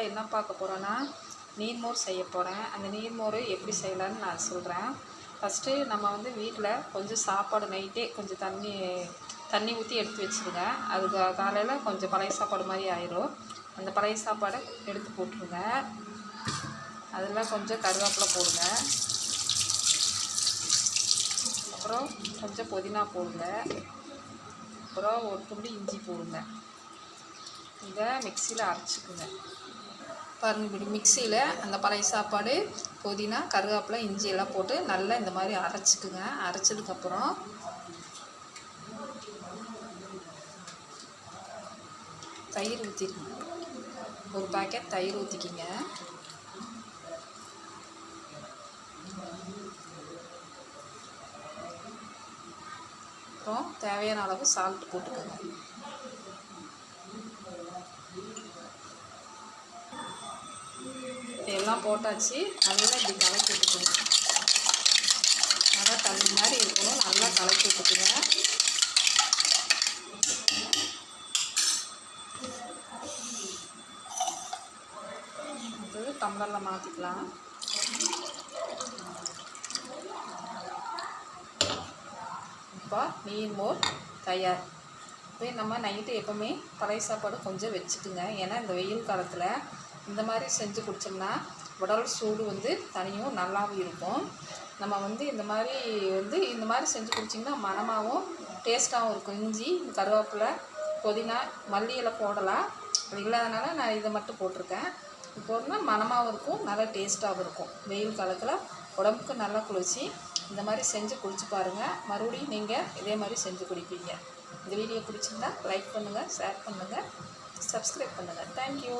அடுத்ததாக என்ன பார்க்க போகிறோன்னா நீர்மோர் செய்ய போகிறேன் அந்த நீர்மோர் எப்படி செய்யலான்னு நான் சொல்கிறேன் ஃபஸ்ட்டு நம்ம வந்து வீட்டில் கொஞ்சம் சாப்பாடு நைட்டே கொஞ்சம் தண்ணி தண்ணி ஊற்றி எடுத்து வச்சுருங்க. அது காலையில் கொஞ்சம் பழைய சாப்பாடு மாதிரி ஆயிரும். அந்த பழைய சாப்பாடை எடுத்து போட்டுருங்க. அதில் கொஞ்சம் கருவேப்பிலை போடுங்க. அப்புறம் கொஞ்சம் புதினா போடுங்க. அப்புறம் ஒரு துண்டு இஞ்சி போடுங்க. இதை மிக்சியில் அரைச்சிக்குங்க. பாருங்கள் இப்படி மிக்சியில் அந்த பழைய சாப்பாடு புதினா கருவேப்பிலை இஞ்சி எல்லாம் போட்டு நல்லா இந்த மாதிரி அரைச்சிக்குங்க. அரைச்சதுக்கப்புறம் தயிர் ஊற்றிருங்க ஒரு பேக்கெட் தயிர் ஊற்றிக்கிங்க அப்புறம் தேவையான அளவு சால்ட் போட்டுக்கோங்க. எல்லாம் போட்டாச்சு. நல்லா இப்படி கலக்கி விட்டுக்குங்க நல்லா தண்ணி மாதிரி இருக்கணும். நல்லா கலக்கி விட்டுக்குங்க அடுத்தது டம்ளரில் மாற்றிக்கலாம் இப்போ நீர் மோர் தயார். போய் நம்ம நைட்டு எப்போவுமே பழைய சாப்பாடு கொஞ்சம் வச்சுக்குங்க ஏன்னா இந்த வெயில் காலத்தில் இந்த மாதிரி செஞ்சு குடித்தோம்னா உடல் சூடு வந்து தனியும் நல்லாவும் இருக்கும். நம்ம வந்து இந்த மாதிரி வந்து இந்த மாதிரி செஞ்சு குடிச்சிங்கன்னா மணமாகவும் டேஸ்ட்டாகவும் இருக்கும். இஞ்சி கருவேப்பிலை புதினா மல்லி இலை போடலாம். அது இல்லாதனால நான் இதை மட்டும் போட்டிருக்கேன். இது போட்டுனா மணமாகவும் இருக்கும் நல்லா டேஸ்ட்டாகவும் இருக்கும். வெயில் காலத்தில் உடம்புக்கு நல்லா குளிர்ச்சி. இந்த மாதிரி செஞ்சு குடிச்சு பாருங்கள் மறுபடியும் நீங்கள் இதே மாதிரி செஞ்சு குடிப்பீங்க. இந்த வீடியோ பிடிச்சிருந்தா லைக் பண்ணுங்கள் ஷேர் பண்ணுங்கள் சப்ஸ்கிரைப் பண்ணுங்கள் தேங்க்யூ